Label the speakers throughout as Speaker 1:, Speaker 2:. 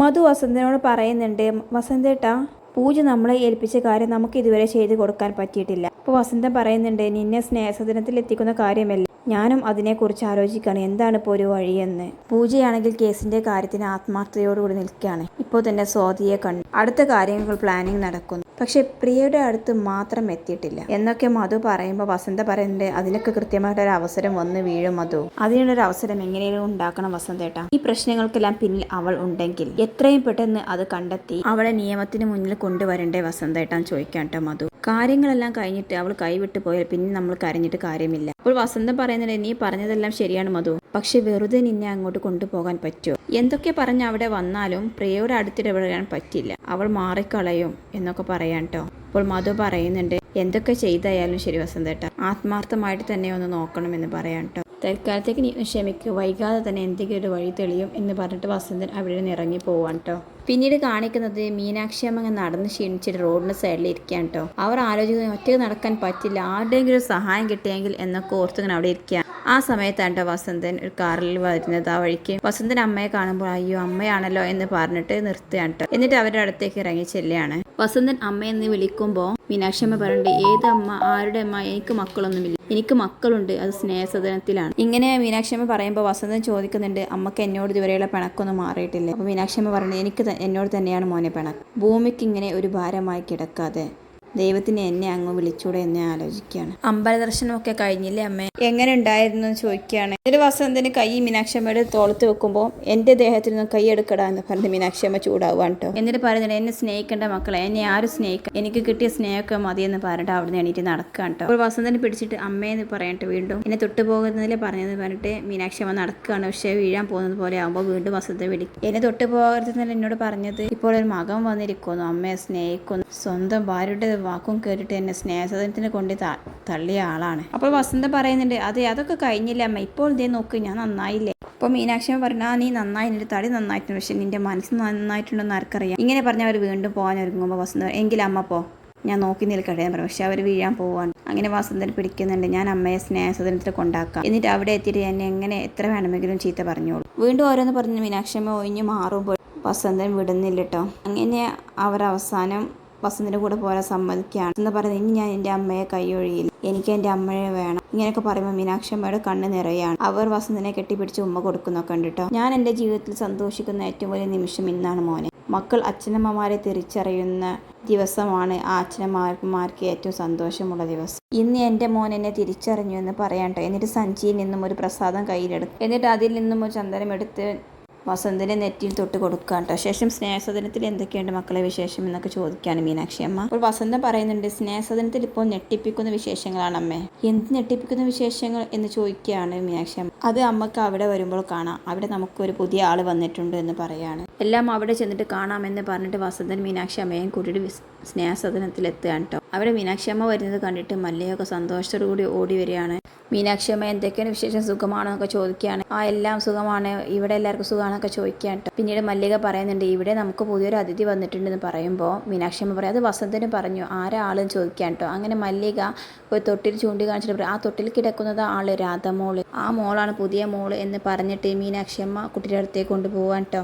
Speaker 1: മധു വസന്തനോട് പറയുന്നുണ്ട് വസന്തേട്ട പൂജ നമ്മളെ ഏൽപ്പിച്ച കാര്യം നമുക്ക് ഇതുവരെ ചെയ്തു കൊടുക്കാൻ പറ്റിയിട്ടില്ല അപ്പോൾ വസന്തം പറയുന്നുണ്ട് നിന്നെ സ്നേഹസദനത്തിൽ എത്തിക്കുന്ന കാര്യമല്ല? ഞാനും അതിനെക്കുറിച്ച് ആലോചിക്കുകയാണ് എന്താണ് ഇപ്പോൾ ഒരു വഴിയെന്ന്? പൂജയാണെങ്കിൽ കേസിന്റെ കാര്യത്തിന് ആത്മാർത്ഥതയോടുകൂടി നിൽക്കുകയാണ്. ഇപ്പോൾ തന്നെ സ്വാതിയെ കണ്ടു. അടുത്ത കാര്യങ്ങൾ പ്ലാനിങ് നടക്കുന്നു. പക്ഷെ പ്രിയയുടെ അടുത്ത് മാത്രം എത്തിയിട്ടില്ല. എന്നൊക്കെ മധു പറയുമ്പോൾ വസന്ത പറയുന്നുണ്ട് അതിനൊക്കെ കൃത്യമായിട്ട് ഒരു അവസരം വന്ന് വീഴും മധു. അതിനുള്ളൊരു അവസരം എങ്ങനെയും ഉണ്ടാക്കണം വസന്തേട്ട. ഈ പ്രശ്നങ്ങൾക്കെല്ലാം പിന്നിൽ അവൾ ഉണ്ടെങ്കിൽ എത്രയും പെട്ടെന്ന് അത് കണ്ടെത്തി അവളെ നിയമത്തിന് മുന്നിൽ കൊണ്ടുവരണ്ടേ വസന്തേട്ടാന്ന് ചോദിക്കാം കേട്ടോ മധു. കാര്യങ്ങളെല്ലാം കഴിഞ്ഞിട്ട് അവൾ കൈവിട്ട് പോയാൽ പിന്നെ നമ്മൾ കരഞ്ഞിട്ട് കാര്യമില്ല. അപ്പോൾ വസന്തം പറയുന്നത് നീ പറഞ്ഞതെല്ലാം ശരിയാണ് മധു. പക്ഷെ വെറുതെ നിന്നെ അങ്ങോട്ട് കൊണ്ടുപോകാൻ പറ്റുമോ? എന്തൊക്കെ പറഞ്ഞ് അവിടെ വന്നാലും പ്രിയയുടെ അടുത്തിടപെടാൻ പറ്റില്ല. അവൾ മാറിക്കളയും എന്നൊക്കെ പറയാൻ കേട്ടോ അപ്പോൾ മധു പറയുന്നുണ്ട് എന്തൊക്കെ ചെയ്തായാലും ശരി വസന്തേട്ട ആത്മാർത്ഥമായിട്ട് തന്നെ ഒന്ന് നോക്കണം എന്ന് പറയാൻ കേട്ടോ തൽക്കാലത്തേക്ക് നീ ക്ഷമിക്കുക വൈകാതെ തന്നെ എന്തെങ്കിലും ഒരു വഴി തെളിയും എന്ന് പറഞ്ഞിട്ട് വസന്തൻ അവിടെ നിന്ന് ഇറങ്ങി പോവാൻ കേട്ടോ പിന്നീട് കാണിക്കുന്നത് മീനാക്ഷി അമ്മ നടന്ന് ക്ഷീണിച്ചിട്ട് റോഡിന് സൈഡിൽ ഇരിക്കുകയാണ് കേട്ടോ അവർ ആലോചിക്കുന്നത് ഒറ്റയ്ക്ക് നടക്കാൻ പറ്റില്ല. ആരുടെയെങ്കിലും സഹായം കിട്ടിയെങ്കിൽ എന്നൊക്കെ ഓർത്തിങ്ങനെ അവിടെ ഇരിക്കുക ആ സമയത്താണ് വസന്തൻ ഒരു കാറിൽ വരുന്നത് ആ വഴിക്ക്. വസന്തൻ അമ്മയെ കാണുമ്പോൾ അയ്യോ അമ്മയാണല്ലോ എന്ന് പറഞ്ഞിട്ട് നിർത്തുകയാണ് എന്നിട്ട് അവരുടെ അടുത്തേക്ക് ഇറങ്ങി ചെല്ലുകയാണ്. വസന്തൻ അമ്മയെന്ന് വിളിക്കുമ്പോൾ മീനാക്ഷമ്മ പറയുന്നുണ്ട് ഏത് അമ്മ? ആരുടെ അമ്മ? എനിക്ക് മക്കളൊന്നുമില്ല. എനിക്ക് മക്കളുണ്ട്. അത് സ്നേഹസദനത്തിലാണ്. ഇങ്ങനെ മീനാക്ഷമ്മ പറയുമ്പോൾ വസന്തൻ ചോദിക്കുന്നുണ്ട് അമ്മയ്ക്ക് എന്നോട് ഇതുവരെയുള്ള പിണക്കൊന്നും മാറിയിട്ടില്ല. അപ്പോൾ മീനാക്ഷമ്മ പറയുന്നത് എനിക്ക് എന്നോട് തന്നെയാണ് മോനെ പിണക്ക്. ഭൂമിക്ക് ഇങ്ങനെ ഒരു ഭാരമായി കിടക്കാതെ ദൈവത്തിന് എന്നെ അങ്ങ് വിളിച്ചൂടെ എന്നെ ആലോചിക്കുകയാണ്. അമ്പല ദർശനമൊക്കെ കഴിഞ്ഞില്ലേ അമ്മേ? എങ്ങനെ ഉണ്ടായിരുന്നു എന്ന് ചോദിക്കുകയാണ്. ഒരു വസന്തന് കൈ മീനാക്ഷമ്മയുടെ തോളത്ത് വെക്കുമ്പോൾ എന്റെ ദേഹത്തിൽ നിന്ന് കൈ എടുക്കടാ എന്ന് പറഞ്ഞ് മീനാക്ഷമ്മ ചൂടാവുകയാണ് കേട്ടോ. എന്നിട്ട് പറയുന്നത് എന്നെ സ്നേഹിക്കേണ്ട മക്കളെ എന്നെ ആരും സ്നേഹിക്കാം എനിക്ക് കിട്ടിയ സ്നേഹമൊക്കെ മതിയെന്ന് പറഞ്ഞിട്ട് അവിടുന്ന് എണീറ്റ് നടക്കുകയാണ് കേട്ടോ. അപ്പോൾ വസന്തന് പിടിച്ചിട്ട് അമ്മയെന്ന് പറയട്ടെ വീണ്ടും. എന്നെ തൊട്ടു പോകുന്നതിൽ പറഞ്ഞതെന്ന് പറഞ്ഞിട്ട് മീനാക്ഷമ്മ നടക്കുകയാണ്. പക്ഷേ വീഴാൻ പോകുന്നത് പോലെ ആകുമ്പോൾ വീണ്ടും വസന്ത വിളിക്കും. എന്നെ തൊട്ടു പോകരുതെന്നല്ല എന്നോട് പറഞ്ഞത് ഇപ്പോൾ ഒരു മകൻ വന്നിരിക്കുന്നു. അമ്മയെ സ്നേഹിക്കുന്നു. സ്വന്തം ഭാര്യയുടെ വാക്കും കേട്ടിട്ട് എന്നെ സ്നേഹസദനത്തിന് കൊണ്ട് തള്ളിയ ആളാണ്. അപ്പോൾ വസന്ത പറയുന്നുണ്ട് അതെ അതൊക്കെ കഴിഞ്ഞില്ല അമ്മ? ഇപ്പോൾ ഇതേ നോക്ക് ഞാൻ നന്നായില്ലേ? അപ്പോൾ മീനാക്ഷി പറഞ്ഞു ആ നീ നന്നായി നിന്റെ തടി നന്നായിട്ടുണ്ട് പക്ഷെ നിന്റെ മനസ്സ് നന്നായിട്ടുണ്ടെന്ന് ആർക്കറിയാം. ഇങ്ങനെ പറഞ്ഞ് അവർ വീണ്ടും പോകാൻ ഒരുങ്ങുമ്പോൾ വസന്ത എങ്കിൽ അമ്മ പോ. ഞാൻ നോക്കി നിൽക്കട്ടെ എന്ന് പറഞ്ഞു പക്ഷെ അവർ വീഴാൻ പോവാണ്. അങ്ങനെ വസന്തൻ പിടിക്കുന്നുണ്ട് ഞാൻ അമ്മയെ സ്നേഹസദനത്തിൽ കൊണ്ടാക്കാം. എന്നിട്ട് അവിടെ എത്തിയിട്ട് എന്നെ എങ്ങനെ എത്ര വേണമെങ്കിലും ചീത്ത പറഞ്ഞോളൂ. വീണ്ടും ഓരോന്ന് പറഞ്ഞ് മീനാക്ഷമ്മ ഒഴിഞ്ഞു മാറുമ്പോൾ വസന്തൻ വിടുന്നില്ല കേട്ടോ. അങ്ങനെ അവർ അവസാനം വസന്തിന്റെ കൂടെ പോരാൻ സമ്മതിക്കുകയാണ് എന്ന് പറയുന്നത് ഇനി ഞാൻ എന്റെ അമ്മയെ കൈയൊഴിയില്ല. എനിക്ക് എന്റെ അമ്മയെ വേണം. ഇങ്ങനെയൊക്കെ പറയുമ്പോൾ മീനാക്ഷി അമ്മയുടെ കണ്ണ് നിറയാണ്. അവർ വസന്തിനെ കെട്ടിപ്പിടിച്ച് ഉമ്മ കൊടുക്കുന്നൊക്കെ ഉണ്ട് കേട്ടോ ഞാൻ എന്റെ ജീവിതത്തിൽ സന്തോഷിക്കുന്ന ഏറ്റവും വലിയ നിമിഷം ഇന്നാണ് മോനെ. മക്കൾ അച്ഛനമ്മമാരെ തിരിച്ചറിയുന്ന ദിവസമാണ് ആ അച്ഛനമ്മമാർക്ക് ഏറ്റവും സന്തോഷമുള്ള ദിവസം. ഇന്ന് എന്റെ മോൻ എന്നെ തിരിച്ചറിഞ്ഞു എന്ന് പറയാട്ടോ എന്നിട്ട് സഞ്ചിയിൽ നിന്നും ഒരു പ്രസാദം കയ്യിലെടുക്കും എന്നിട്ട് അതിൽ നിന്നും ഒരു ചന്ദനം എടുത്ത് വസന്തിനെ നെറ്റിയിൽ തൊട്ട് കൊടുക്കാൻ കേട്ടോ ശേഷം സ്നേഹസദനത്തിൽ എന്തൊക്കെയുണ്ട് മക്കളെ വിശേഷം എന്നൊക്കെ ചോദിക്കുകയാണ് മീനാക്ഷി അമ്മ. അപ്പോൾ വസന്ത പറയുന്നുണ്ട് സ്നേഹസദനത്തിൽ ഇപ്പോൾ ഞെട്ടിപ്പിക്കുന്ന വിശേഷങ്ങളാണ് അമ്മേ. എന്ത് ഞെട്ടിപ്പിക്കുന്ന വിശേഷങ്ങൾ? എന്ന് ചോദിക്കുകയാണ് മീനാക്ഷി അമ്മ. അത് അമ്മയ്ക്ക് അവിടെ വരുമ്പോൾ കാണാം. അവിടെ നമുക്കൊരു പുതിയ ആൾ വന്നിട്ടുണ്ട് എന്ന് പറയാണ്. എല്ലാം അവിടെ ചെന്നിട്ട് കാണാമെന്ന് പറഞ്ഞിട്ട് വസന്തൻ മീനാക്ഷി അമ്മയും കൂട്ടിയിട്ട് സ്നേഹസദനത്തിലെത്തുകയാണ് കേട്ടോ അവിടെ മീനാക്ഷി അമ്മ വരുന്നത് കണ്ടിട്ട് മല്ലയൊക്കെ സന്തോഷത്തോടു കൂടി ഓടി വരികയാണ്. മീനാക്ഷി അമ്മ എന്തൊക്കെയാണ് വിശേഷം? സുഖമാണോ എന്നൊക്കെ ചോദിക്കുകയാണ്. ആ എല്ലാം സുഖമാണ്. ഇവിടെ എല്ലാവർക്കും സുഖമാണൊക്കെ ചോദിക്കുകയാണ്. പിന്നീട് മല്ലിക പറയുന്നുണ്ട് ഇവിടെ നമുക്ക് പുതിയൊരു അതിഥി വന്നിട്ടുണ്ടെന്ന് പറയുമ്പോൾ മീനാക്ഷിയമ്മ പറയും അത് വസന്തന് പറഞ്ഞു ആരാളും ചോദിക്കുകയാണ് കേട്ടോ അങ്ങനെ മല്ലിക ഒരു തൊട്ടിൽ ചൂണ്ടിക്കാണിച്ചിട്ട് പറയും ആ തൊട്ടിൽ കിടക്കുന്നത് ആൾ രാധമോൾ ആ മോളാണ് പുതിയ മോൾ എന്ന് പറഞ്ഞിട്ട് മീനാക്ഷിയമ്മ കുട്ടിയുടെ അടുത്തേക്ക് കൊണ്ടുപോകാൻ കേട്ടോ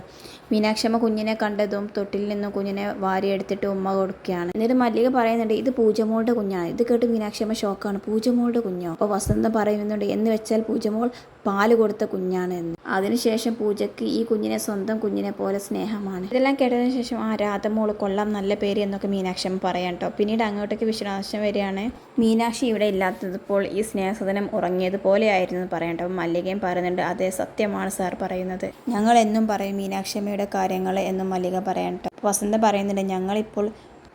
Speaker 1: മീനാക്ഷി അമ്മ കുഞ്ഞിനെ കണ്ടതും തൊട്ടിൽ നിന്നും കുഞ്ഞിനെ വാരിയെടുത്തിട്ട് ഉമ്മ കൊടുക്കുകയാണ്. എന്നിട്ട് മല്ലിക പറയുന്നുണ്ട് ഇത് പൂജമോളുടെ കുഞ്ഞാണ്. ഇത് കേട്ട് മീനാക്ഷമ്മ ഷോക്കാണ് പൂജമോളുടെ കുഞ്ഞോ? അപ്പോൾ വസന്തം പറയുന്നുണ്ട് എന്ന് വെച്ചാൽ പൂജമോൾ പാൽ കൊടുത്ത കുഞ്ഞാണ് എന്ന്. അതിനുശേഷം പൂജയ്ക്ക് ഈ കുഞ്ഞിനെ സ്വന്തം കുഞ്ഞിനെ പോലെ സ്നേഹമാണ്. ഇതെല്ലാം കേട്ടതിന് ശേഷം ആ രാധമോൾ കൊള്ളാം നല്ല പേര് എന്നൊക്കെ മീനാക്ഷി പറയാം കേട്ടോ. പിന്നീട് അങ്ങോട്ടേക്ക് വിശ്വാസം വരികയാണ്. മീനാക്ഷി ഇവിടെ ഇല്ലാത്തപ്പോൾ ഈ സ്നേഹസദനം ഉറങ്ങിയതുപോലെയായിരുന്നു എന്ന് പറയാം കേട്ടോ. മല്ലികയും പറയുന്നുണ്ട് അതേ സത്യമാണ് സാർ പറയുന്നത്. ഞങ്ങൾ എന്നും പറയും മീനാക്ഷി അമ്മയുടെ കാര്യങ്ങൾ എന്നും മല്ലിക പറയാം കേട്ടോ. വസന്ത പറയുന്നുണ്ട് ഞങ്ങളിപ്പോൾ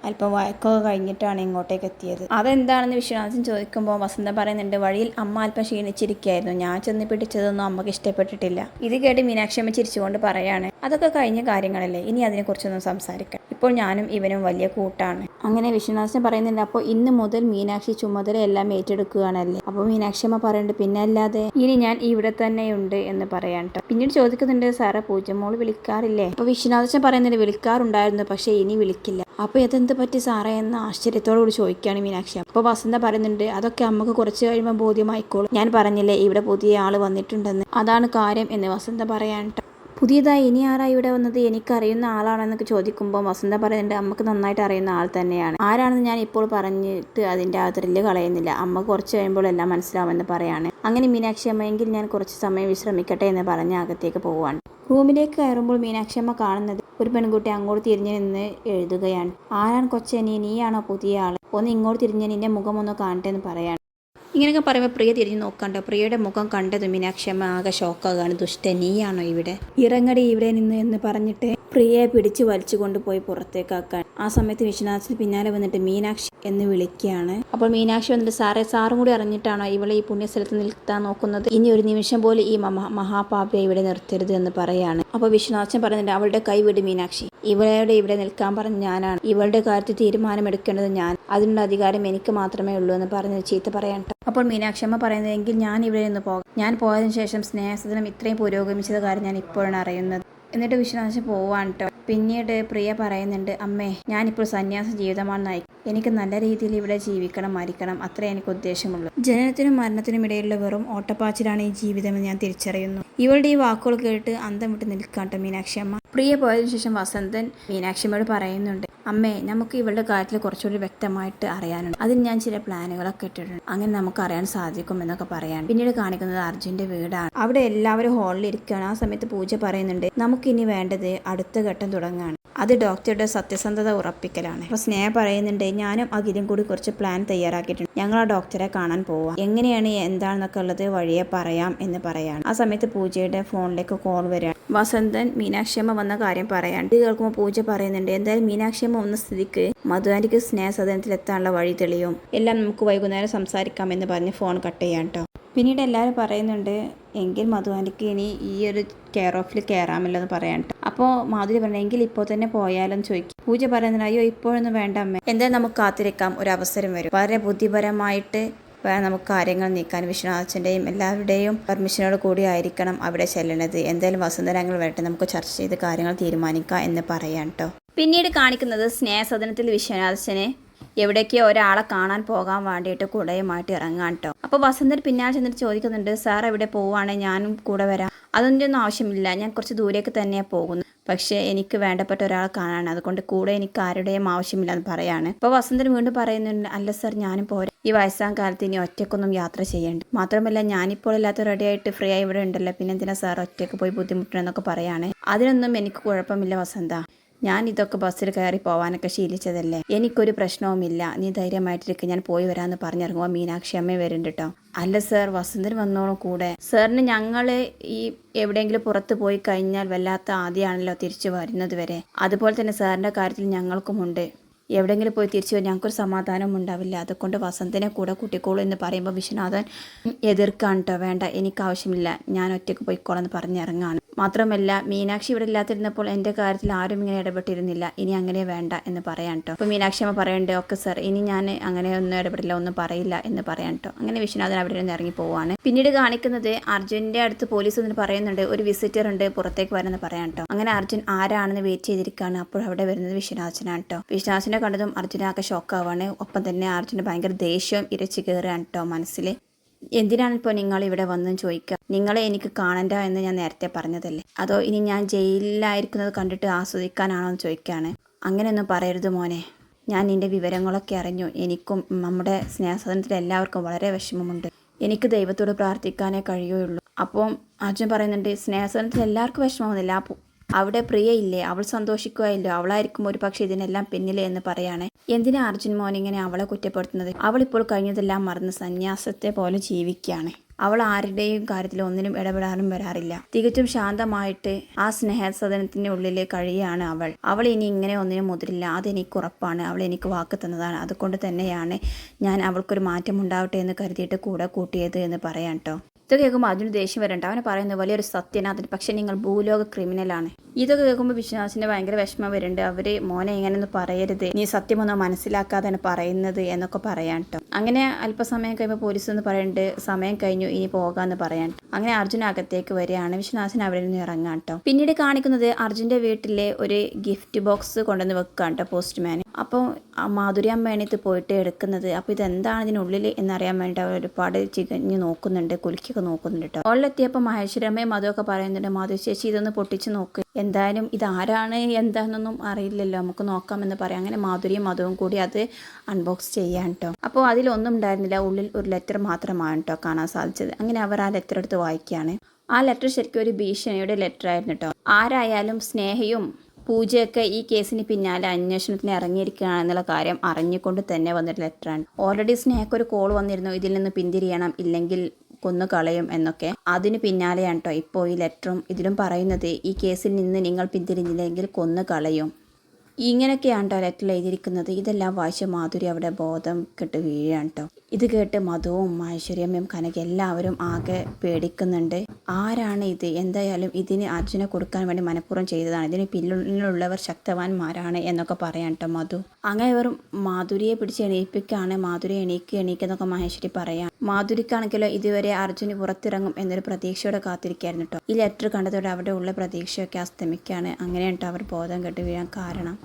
Speaker 1: അല്പം വഴക്കൊക്കെ കഴിഞ്ഞിട്ടാണ് ഇങ്ങോട്ടേക്ക് എത്തിയത്. അതെന്താണെന്ന് വിശ്വനാഥൻ ചോദിക്കുമ്പോൾ വസന്ത പറയുന്നുണ്ട് വഴിയിൽ അമ്മ അല്പം ക്ഷീണിച്ചിരിക്കുകയായിരുന്നു. ഞാൻ ചെന്ന് പിടിച്ചതൊന്നും അമ്മയ്ക്ക് ഇഷ്ടപ്പെട്ടിട്ടില്ല. ഇത് കേട്ട് മീനാക്ഷി അമ്മ ചിരിച്ചുകൊണ്ട് പറയാണ്. അതൊക്കെ കഴിഞ്ഞ കാര്യങ്ങളല്ലേ? ഇനി അതിനെക്കുറിച്ചൊന്നും സംസാരിക്കാം ഇപ്പോൾ ഞാനും ഇവനും വലിയ കൂട്ടാണ്. അങ്ങനെ വിശ്വനാഥൻ പറയുന്നുണ്ട്. അപ്പോൾ ഇന്ന് മുതൽ മീനാക്ഷി ചുമതല എല്ലാം ഏറ്റെടുക്കുകയാണല്ലേ? അപ്പോൾ മീനാക്ഷി അമ്മ പറയുന്നുണ്ട് പിന്നെ അല്ലാതെ ഇനി ഞാൻ ഇവിടെ തന്നെയുണ്ട് എന്ന് പറയാൻ കേട്ടോ പിന്നീട് ചോദിക്കുന്നുണ്ട് സാറേ പൂജമോൾ വിളിക്കാറില്ലേ? അപ്പോൾ വിശ്വനാഥൻ പറയുന്നുണ്ട് വിളിക്കാറുണ്ടായിരുന്നു പക്ഷേ ഇനി വിളിക്കില്ല. അപ്പോൾ ഇതെന്ത് പറ്റി സാറേ എന്ന് ആശ്ചര്യത്തോടു കൂടി ചോദിക്കുകയാണ് മീനാക്ഷി അപ്പോൾ വസന്ത പറയുന്നുണ്ട് അതൊക്കെ അമ്മയ്ക്ക് കുറച്ച് കഴിയുമ്പോൾ ബോധ്യമായിക്കോളും. ഞാൻ പറഞ്ഞില്ലേ ഇവിടെ പുതിയ ആൾ വന്നിട്ടുണ്ടെന്ന്. അതാണ് കാര്യം എന്ന് വസന്ത പറയാൻ ട്ടോ. പുതിയതായി ഇനി ആരാ ഇവിടെ വന്നത്? എനിക്കറിയുന്ന ആളാണെന്നൊക്കെ ചോദിക്കുമ്പോൾ വസന്ത പറയുന്നുണ്ട് അമ്മയ്ക്ക് നന്നായിട്ട് അറിയുന്ന ആൾ തന്നെയാണ്. ആരാണെന്ന് ഞാൻ ഇപ്പോൾ പറഞ്ഞിട്ട് അതിന്റെ ആ ത്രില്ല് കളയുന്നില്ല. അമ്മ കുറച്ച് കഴിയുമ്പോൾ എല്ലാം മനസ്സിലാവുമെന്ന് പറയാണ്. അങ്ങനെ മീനാക്ഷി അമ്മയെങ്കിൽ ഞാൻ കുറച്ച് സമയം വിശ്രമിക്കട്ടെ എന്ന് പറഞ്ഞ് അകത്തേക്ക് പോവാണ്. റൂമിലേക്ക് കയറുമ്പോൾ മീനാക്ഷി അമ്മ കാണുന്നത് ഒരു പെൺകുട്ടി അങ്ങോട്ട് തിരിഞ്ഞു നിന്ന് എഴുതുകയാണ്. ആരാണ് കൊച്ചനി നീയാണോ പുതിയ ആൾ ഒന്ന് ഇങ്ങോട്ട് തിരിഞ്ഞ് നിന്റെ മുഖം ഒന്ന് കാണട്ടെ എന്ന് പറയാണ്. ഇങ്ങനെയൊക്കെ പറയുമ്പോൾ പ്രിയ തിരിഞ്ഞു നോക്കണ്ട പ്രിയയുടെ മുഖം കണ്ടത് മീനാക്ഷി അമ്മ ആകെ ഷോക്കാകാണ് ദുഷ്ട നീയാണോ ഇവിടെ? ഇറങ്ങടി ഇവിടെ നിന്ന് എന്ന് പറഞ്ഞിട്ട് പ്രിയയെ പിടിച്ച് വലിച്ചു കൊണ്ടുപോയി പുറത്തേക്കാക്കാൻ. ആ സമയത്ത് വിശ്വനാഥിന് പിന്നാലെ വന്നിട്ട് മീനാക്ഷി എന്ന് വിളിക്കുകയാണ്. അപ്പോൾ മീനാക്ഷി വന്നിട്ട് സാറേ സാറും കൂടി അറിഞ്ഞിട്ടാണോ ഇവളെ ഈ പുണ്യസ്ഥലത്ത് നിൽക്കാൻ നോക്കുന്നത്? ഇനി ഒരു നിമിഷം പോലെ ഈ മഹാ മഹാപാപിയെ ഇവിടെ നിർത്തരുത് എന്ന് പറയാണ്. അപ്പോൾ വിശ്വനാഥൻ പറയുന്നുണ്ട് അവളുടെ കൈ വിട് മീനാക്ഷി. ഇവളുടെ ഇവിടെ നിൽക്കാൻ പറഞ്ഞ ഞാനാണ്. ഇവളുടെ കാര്യത്തിൽ തീരുമാനമെടുക്കേണ്ടത് ഞാൻ. അതിനുള്ള അധികാരം എനിക്ക് മാത്രമേ ഉള്ളൂ എന്ന് പറഞ്ഞ് ചീത്ത പറയണ്ട അപ്പോൾ മീനാക്ഷമ്മ പറയുന്നതെങ്കിൽ ഞാൻ ഇവിടെ നിന്ന് പോകാം. ഞാൻ പോയതിനു ശേഷം സ്നേഹസദനം ഇത്രയും പുരോഗമിച്ചത് കാര്യം ഞാൻ ഇപ്പോഴാണ് അറിയുന്നത്. എന്നിട്ട് വിശ്വനാഥൻ പോവാണ് കേട്ടോ പിന്നീട് പ്രിയ പറയുന്നുണ്ട് അമ്മേ ഞാനിപ്പോൾ സന്യാസ ജീവിതമാണ് നയിക്കുന്നത് എനിക്ക് നല്ല രീതിയിൽ ഇവിടെ ജീവിക്കണം മരിക്കണം. അത്രേ എനിക്ക് ഉദ്ദേശമുള്ളൂ. ജനനത്തിനും മരണത്തിനും ഇടയിലുള്ള വെറും ഓട്ടപ്പാച്ചിലാണ് ഈ ജീവിതമെന്ന് ഞാൻ തിരിച്ചറിയുന്നു. ഇവളുടെ ഈ വാക്കുകൾ കേട്ട് അന്തം വിട്ട് നിൽക്കാട്ടോ മീനാക്ഷി അമ്മ പ്രിയ പോയതിനു ശേഷം വസന്തൻ മീനാക്ഷിയമ്മയോട് പറയുന്നുണ്ട് അമ്മേ നമുക്ക് ഇവളുടെ കാര്യത്തിൽ കുറച്ചുകൂടി വ്യക്തമായിട്ട് അറിയാനുണ്ട്. അതിന് ഞാൻ ചില പ്ലാനുകളൊക്കെ ഇട്ടിട്ടുണ്ട്. അങ്ങനെ നമുക്ക് അറിയാൻ സാധിക്കും എന്നൊക്കെ പറയാൻ പിന്നീട് കാണിക്കുന്നത് അർജുന്റെ വീടാണ്. അവിടെ എല്ലാവരും ഹാളിൽ ഇരിക്കുകയാണ്. ആ സമയത്ത് പൂജ പറയുന്നുണ്ട് നമുക്കിനി വേണ്ടത് അടുത്ത ഘട്ടം തുടങ്ങാണ്. അത് ഡോക്ടറുടെ സത്യസന്ധത ഉറപ്പിക്കലാണ്. അപ്പൊ സ്നേഹ പറയുന്നുണ്ട് ഞാനും അഖിലും കൂടി കുറച്ച് പ്ലാൻ തയ്യാറാക്കിയിട്ടുണ്ട്. ഞങ്ങൾ ആ ഡോക്ടറെ കാണാൻ പോവാം. എങ്ങനെയാണ് എന്താണെന്നൊക്കെ ഉള്ളത് വഴിയെ പറയാം എന്ന് പറയാണ്. ആ സമയത്ത് പൂജയുടെ ഫോണിലേക്ക് കോൾ വരികയാണ്. വസന്തൻ മീനാക്ഷിയമ്മ വന്ന കാര്യം പറയാൻ. ഇത് കേൾക്കുമ്പോൾ പൂജ പറയുന്നുണ്ട്. എന്തായാലും മീനാക്ഷിയമ്മ വന്ന സ്ഥിതിക്ക് മധുവാനിക്ക് സ്നേഹസദനത്തിൽ എത്താനുള്ള വഴി തെളിയും. എല്ലാം നമുക്ക് വൈകുന്നേരം സംസാരിക്കാം എന്ന് പറഞ്ഞ് ഫോൺ കട്ട് ചെയ്യാം കേട്ടോ പിന്നീട് എല്ലാവരും പറയുന്നുണ്ട് എങ്കിൽ മധുവാനിക്ക് ഇനി ഈ ഒരു കെയർ ഓഫിൽ കയറാമല്ലോ എന്ന് പറയാൻ അപ്പോൾ മാധുരി പറഞ്ഞു എങ്കിൽ ഇപ്പോൾ തന്നെ പോയാലെന്ന് ചോദിക്കും. പൂജ പറയുന്നുണ്ട് അയ്യോ ഇപ്പോഴൊന്നും വേണ്ട അമ്മ. എന്തായാലും നമുക്ക് കാത്തിരിക്കാം. ഒരു അവസരം വരും. വളരെ ബുദ്ധിപരമായിട്ട് നമുക്ക് കാര്യങ്ങൾ നീക്കാൻ വിശ്വനാഥന്റെയും എല്ലാവരുടെയും പെർമിഷനോട് കൂടി ആയിരിക്കണം അവിടെ ചെല്ലണത് എന്തായാലും വസുന്ധരങ്ങൾ വരട്ടെ നമുക്ക് ചർച്ച ചെയ്ത് കാര്യങ്ങൾ തീരുമാനിക്കാം എന്ന് പറയാം കേട്ടോ പിന്നീട് കാണിക്കുന്നത് സ്നേഹസദനത്തിൽ വിശ്വനാഥനെ എവിടേക്കോ ഒരാളെ കാണാൻ പോകാൻ വേണ്ടിയിട്ട് കുടയുമായിട്ട് ഇറങ്ങാൻ കേട്ടോ അപ്പോൾ വസന്തൻ പിന്നാലെ ചെന്നിട്ട് ചോദിക്കുന്നുണ്ട് സാർ എവിടെ പോവാണ് ഞാനും കൂടെ വരാം. അതൊന്നും ഒന്നും ആവശ്യമില്ല. ഞാൻ കുറച്ച് ദൂരേക്ക് തന്നെയാണ് പോകുന്നത് പക്ഷേ എനിക്ക് വേണ്ടപ്പെട്ട ഒരാളെ കാണാനാണ്. അതുകൊണ്ട് കൂടെ എനിക്ക് ആരുടെയും ആവശ്യമില്ല എന്ന് പറയാണ്. അപ്പോൾ വസന്തൻ വീണ്ടും പറയുന്നുണ്ട് അല്ല സാർ ഞാനും പോരാ. ഈ വയസ്സാം കാലത്ത് ഇനി ഒറ്റക്കൊന്നും യാത്ര ചെയ്യേണ്ട. മാത്രമല്ല ഞാനിപ്പോൾ ഇല്ലാത്ത റെഡി ആയിട്ട് ഫ്രീ ആയി ഇവിടെ ഉണ്ടല്ലോ. പിന്നെ എന്തിനാ സാർ ഒറ്റയ്ക്ക് പോയി ബുദ്ധിമുട്ടണമെന്നൊക്കെ പറയുകയാണേ അതിനൊന്നും എനിക്ക് കുഴപ്പമില്ല വസന്ത. ഞാൻ ഇതൊക്കെ ബസ്സിൽ കയറി പോകാനൊക്കെ ശീലിച്ചതല്ലേ? എനിക്കൊരു പ്രശ്നവുമില്ല. നീ ധൈര്യമായിട്ടിരിക്കും. ഞാൻ പോയി വരാമെന്ന് പറഞ്ഞിറങ്ങുമ്പോൾ മീനാക്ഷി അമ്മ വരുന്നുണ്ട് കേട്ടോ അല്ല സാർ വസന്തൻ വന്നോളും കൂടെ. സാറിന് ഞങ്ങൾ ഈ എവിടെയെങ്കിലും പുറത്ത് പോയി കഴിഞ്ഞാൽ വല്ലാത്ത ആദ്യമാണല്ലോ തിരിച്ചു വരുന്നത് വരെ. അതുപോലെ തന്നെ സാറിന്റെ കാര്യത്തിൽ ഞങ്ങൾക്കുമുണ്ട്. എവിടെയെങ്കിലും പോയി തിരിച്ചു ഞങ്ങൾക്കൊരു സമാധാനം ഉണ്ടാവില്ല അതുകൊണ്ട് വസന്തിനെ കൂടെ കൂട്ടിക്കോളൂ എന്ന് പറയുമ്പോൾ വിശ്വനാഥൻ എതിർക്കാണ് കേട്ടോ വേണ്ട എനിക്ക് ആവശ്യമില്ല. ഞാൻ ഒറ്റയ്ക്ക് പോയിക്കോളാം എന്ന് പറഞ്ഞിറങ്ങാണ് മാത്രമല്ല മീനാക്ഷി ഇവിടെ ഇല്ലാതിരുന്നപ്പോൾ എന്റെ കാര്യത്തിൽ ആരും ഇങ്ങനെ ഇടപെട്ടിരുന്നില്ല. ഇനി അങ്ങനെ വേണ്ട എന്ന് പറയാൻ കേട്ടോ അപ്പോൾ മീനാക്ഷി അമ്മ പറയണ്ടേ ഓക്കെ സർ ഇനി ഞാൻ അങ്ങനെ ഒന്നും ഇടപെടില്ല ഒന്നും പറയില്ല എന്ന് പറയാൻ കേട്ടോ അങ്ങനെ വിശ്വനാഥൻ അവിടെ നിന്ന് ഇറങ്ങി പോവാണ്. പിന്നീട് കാണിക്കുന്നത് അർജുന്റെ അടുത്ത് പോലീസ് എന്ന് പറയുന്നുണ്ട് ഒരു വിസിറ്റർ ഉണ്ട് പുറത്തേക്ക് വരാമെന്ന് പറയാൻ കേട്ടോ അങ്ങനെ അർജുൻ ആരാണെന്ന് വെയിറ്റ് ചെയ്തിരിക്കുകയാണ് അപ്പോൾ അവിടെ വരുന്നത് വിശ്വനാഥനാണ് കേട്ടോ വിശ്വനാഥനെ കണ്ടതും അർജുനാകെ ഷോക്കാവാണ്. ഒപ്പം തന്നെ അർജുന് ഭയങ്കര ദേഷ്യവും ഇരച്ചു കയറുകയാണ് കേട്ടോ മനസ്സിൽ എന്തിനാണ് ഇപ്പോൾ നിങ്ങൾ ഇവിടെ വന്ന് ചോദിക്കുക നിങ്ങളെ എനിക്ക് കാണണ്ട എന്ന് ഞാൻ നേരത്തെ പറഞ്ഞതല്ലേ? അതോ ഇനി ഞാൻ ജയിലിലായിരിക്കുന്നത് കണ്ടിട്ട് ആസ്വദിക്കാനാണോ എന്ന് ചോദിക്കുകയാണ് അങ്ങനെയൊന്നും പറയരുത് മോനെ. ഞാൻ നിന്റെ വിവരങ്ങളൊക്കെ അറിഞ്ഞു. എനിക്കും നമ്മുടെ സ്നേഹസദനത്തിൽ എല്ലാവർക്കും വളരെ വിഷമമുണ്ട്. എനിക്ക് ദൈവത്തോട് പ്രാർത്ഥിക്കാനേ കഴിയുകയുള്ളൂ. അപ്പം അർജുൻ പറയുന്നുണ്ട് സ്നേഹസദനത്തിൽ എല്ലാവർക്കും വിഷമമൊന്നുമില്ല. അവിടെ പ്രിയ ഇല്ലേ? അവൾ സന്തോഷിക്കുകയല്ലോ. അവളായിരിക്കും ഒരു പക്ഷേ ഇതിനെല്ലാം പിന്നിലേ എന്ന് പറയാണ്. എന്തിനാ അർജുൻ മോൻ ഇങ്ങനെ അവളെ കുറ്റപ്പെടുത്തുന്നത്? അവൾ ഇപ്പോൾ കഴിഞ്ഞതെല്ലാം മറന്ന് സന്യാസത്തെ പോലെ ജീവിക്കുകയാണ്. അവൾ ആരുടെയും കാര്യത്തിൽ ഒന്നിനും ഇടപെടാനും വരാറില്ല. തികച്ചും ശാന്തമായിട്ട് ആ സ്നേഹസദനത്തിന്റെ ഉള്ളിൽ കഴിയാണ് അവൾ. അവൾ ഇനി ഇങ്ങനെ ഒന്നിനും മുതിരില്ല. അതെനിക്ക് ഉറപ്പാണ്. അവൾ എനിക്ക് വാക്ക് തന്നതാണ്. അതുകൊണ്ട് തന്നെയാണ് ഞാൻ അവൾക്കൊരു മാറ്റം ഉണ്ടാവട്ടെ എന്ന് കരുതിയിട്ട് കൂടെ കൂട്ടിയത് എന്ന് പറയാം കേട്ടോ. ഇതൊക്കെ കേൾക്കുമ്പോൾ അതിന് ദേഷ്യം വരണ്ട. അവനെ പറയുന്നത് വലിയൊരു സത്യനാഥൻ പക്ഷെ നിങ്ങൾ ഭൂലോക ക്രിമിനലാണ്. ഇതൊക്കെ കേൾക്കുമ്പോൾ വിശ്വനാഥിന് ഭയങ്കര വിഷമം വരുന്നുണ്ട്. അവർ മോനെ ഇങ്ങനെയൊന്നും പറയരുത്. നീ സത്യമൊന്നും മനസ്സിലാക്കാതെയാണ് പറയുന്നത് എന്നൊക്കെ പറയാൻ കേട്ടോ അങ്ങനെ അല്പസമയം കഴിയുമ്പോൾ പോലീസ് എന്ന് പറയുന്നുണ്ട് സമയം കഴിഞ്ഞു ഇനി പോകാമെന്ന് പറയാൻ അങ്ങനെ അർജുൻ അകത്തേക്ക് വരികയാണ്. വിശ്വനാഥൻ അവിടെ നിന്ന് ഇറങ്ങാൻ കേട്ടോ പിന്നീട് കാണിക്കുന്നത് അർജുന്റെ വീട്ടിലെ ഒരു ഗിഫ്റ്റ് ബോക്സ് കൊണ്ടുവന്ന് വെക്കാൻ കേട്ടോ പോസ്റ്റ്മാൻ അപ്പോൾ മാധുരി അമ്മയാണ് ഇത് പോയിട്ട് എടുക്കുന്നത്. അപ്പോൾ ഇതെന്താണ് ഇതിനുള്ളിൽ എന്നറിയാൻ വേണ്ടി അവർ ഒരുപാട് ചികഞ്ഞ് നോക്കുന്നുണ്ട് കുലുക്കിയൊക്കെ നോക്കുന്നുണ്ട് കേട്ടോ ഹോളിലെത്തിയപ്പോൾ മഹേശ്വരമ്മയും മധുവൊക്കെ പറയുന്നുണ്ട് മാധു ചേച്ചി ഇതൊന്ന് പൊട്ടിച്ച് നോക്ക്. എന്തായാലും ഇതാരാണ് എന്താണെന്നൊന്നും അറിയില്ലല്ലോ. നമുക്ക് നോക്കാമെന്ന് പറയാം. അങ്ങനെ മാധുരിയും മധുവും കൂടി അത് അൺബോക്സ് ചെയ്യാൻ കേട്ടോ അപ്പോൾ അതിലൊന്നും ഉണ്ടായിരുന്നില്ല. ഉള്ളിൽ ഒരു ലെറ്റർ മാത്രമാണ് കേട്ടോ കാണാൻ സാധിച്ചത്. അങ്ങനെ അവർ ആ ലെറ്റർ എടുത്ത് വായിക്കുകയാണ് ആ ലെറ്റർ ശരിക്കും ഒരു ഭീഷണിയുടെ ലെറ്റർ ആയിരുന്നു കേട്ടോ ആരായാലും സ്നേഹയും പൂജയൊക്കെ ഈ കേസിന് പിന്നാലെ അന്വേഷണത്തിന് ഇറങ്ങിയിരിക്കുകയാണെന്നുള്ള കാര്യം അറിഞ്ഞുകൊണ്ട് തന്നെ വന്നൊരു ലെറ്ററാണ്. ഓൾറെഡി സ്നേഹക്ക് ഒരു കോൾ വന്നിരുന്നു. ഇതിൽ നിന്ന് പിന്തിരിയണം ഇല്ലെങ്കിൽ കൊന്നു കളയും എന്നൊക്കെ. അതിന് പിന്നാലെയാണ് കേട്ടോ ഇപ്പോൾ ഈ ലെറ്ററും ഇതിലും പറയുന്നത് ഈ കേസിൽ നിന്ന് നിങ്ങൾ പിന്തിരിഞ്ഞില്ലെങ്കിൽ കൊന്നു കളയും. ഇങ്ങനെയൊക്കെയാണ് കേട്ടോ ലെറ്ററിൽ എഴുതിയിരിക്കുന്നത്. ഇതെല്ലാം വായിച്ച മാധുരി അവിടെ ബോധം കെട്ട് വീഴുകയാണ് കേട്ടോ ഇത് കേട്ട് മധുവും ഐശ്വര്യമ്മയും കനക എല്ലാവരും ആകെ പേടിക്കുന്നുണ്ട്. ആരാണ് ഇത്? എന്തായാലും ഇതിന് അർജുനെ കൊടുക്കാൻ വേണ്ടി മനഃപൂർവം ചെയ്തതാണ്. ഇതിന് പിന്നിലുള്ളവർ ശക്തവാന്മാരാണ് എന്നൊക്കെ പറയാൻ കേട്ടോ മധു. അങ്ങനെ ഇവർ മാധുരിയെ പിടിച്ച് എണീപ്പിക്കുകയാണ്. മാധുരി എണീക്ക് എണീക്കെന്നൊക്കെ മഹേശ്വരി പറയാം മാധുരിക്കാണെങ്കിലോ ഇതുവരെ അർജുന് പുറത്തിറങ്ങും എന്നൊരു പ്രതീക്ഷയോടെ കാത്തിരിക്കായിരുന്നു കേട്ടോ ഈ ലെറ്റർ കണ്ടതോടെ അവിടെ ഉള്ള പ്രതീക്ഷയൊക്കെ അസ്തമിക്കുകയാണ് അങ്ങനെയാണ് കേട്ടോ അവർ ബോധം കെട്ട് വീഴാൻ കാരണം.